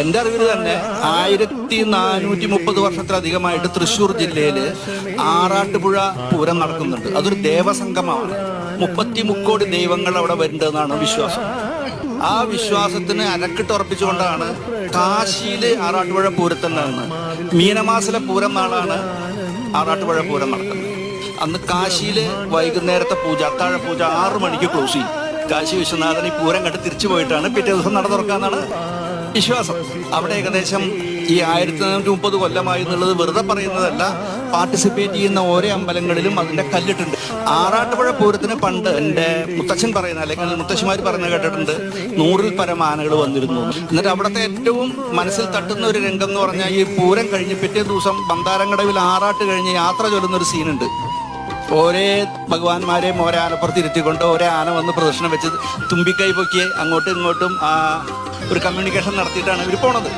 എന്റെ അറിവിൽ തന്നെ ആയിരത്തി നാനൂറ്റി മുപ്പത് വർഷത്തിലധികമായിട്ട് തൃശ്ശൂർ ജില്ലയിൽ ആറാട്ടുപുഴ പൂരം നടക്കുന്നുണ്ട്. അതൊരു ദേവസംഗമാണ്. മുപ്പത്തി മുക്കോടി ദൈവങ്ങൾ അവിടെ വരേണ്ടതെന്നാണ് വിശ്വാസം. ആ വിശ്വാസത്തിന് അരക്കിട്ടുറപ്പിച്ചുകൊണ്ടാണ് കാശിയിലെ ആറാട്ടുപുഴ പൂരത്തിൽ നിന്ന് മീനമാസിലെ പൂരം നാളാണ് ആറാട്ടുപുഴ പൂരം നടക്കുന്നത്. അന്ന് കാശിയിലെ വൈകുന്നേരത്തെ പൂജ അത്താഴ പൂജ ആറു മണിക്ക് ക്ലോസ് ചെയ്യും. കാശി വിശ്വനാഥൻ ഈ പൂരം കണ്ട് തിരിച്ചു പോയിട്ടാണ് പിറ്റേ ദിവസം നട തുറക്കാന്നാണ് വിശ്വാസം. അവിടെ ഏകദേശം ഈ ആയിരത്തി നാനൂറ്റി മുപ്പത് കൊല്ലമായി എന്നുള്ളത് വെറുതെ പറയുന്നതല്ല. പാർട്ടിസിപ്പേറ്റ് ചെയ്യുന്ന ഓരോ അമ്പലങ്ങളിലും അതിന്റെ കല്ലിട്ടുണ്ട്. ആറാട്ടുപുഴ പൂരത്തിന് പണ്ട് എന്റെ മുത്തച്ഛൻ പറയുന്ന അല്ലെങ്കിൽ മുത്തശ്ശിമാർ പറഞ്ഞ കേട്ടിട്ടുണ്ട് നൂറിൽ പരം ആനകൾ വന്നിരുന്നു. എന്നിട്ട് അവിടുത്തെ ഏറ്റവും മനസ്സിൽ തട്ടുന്ന ഒരു രംഗം എന്ന് പറഞ്ഞാൽ ഈ പൂരം കഴിഞ്ഞ് പിറ്റേ ദിവസം ബന്താരങ്കടവിൽ ആറാട്ട് കഴിഞ്ഞ് യാത്ര ചൊല്ലുന്ന ഒരു സീനുണ്ട്. ഓരേ ഭഗവാന്മാരെയും ഓരോ ആനപ്പുറത്ത് ഇരുത്തിക്കൊണ്ട് ഓരോ ആന വന്ന് പ്രദർശനം വെച്ച് തുമ്പിക്കൈ പൊക്കിയെ അങ്ങോട്ടും ഇങ്ങോട്ടും ആ ഒരു കമ്മ്യൂണിക്കേഷൻ നടത്തിയിട്ടാണ് ഇവർ പോണത്.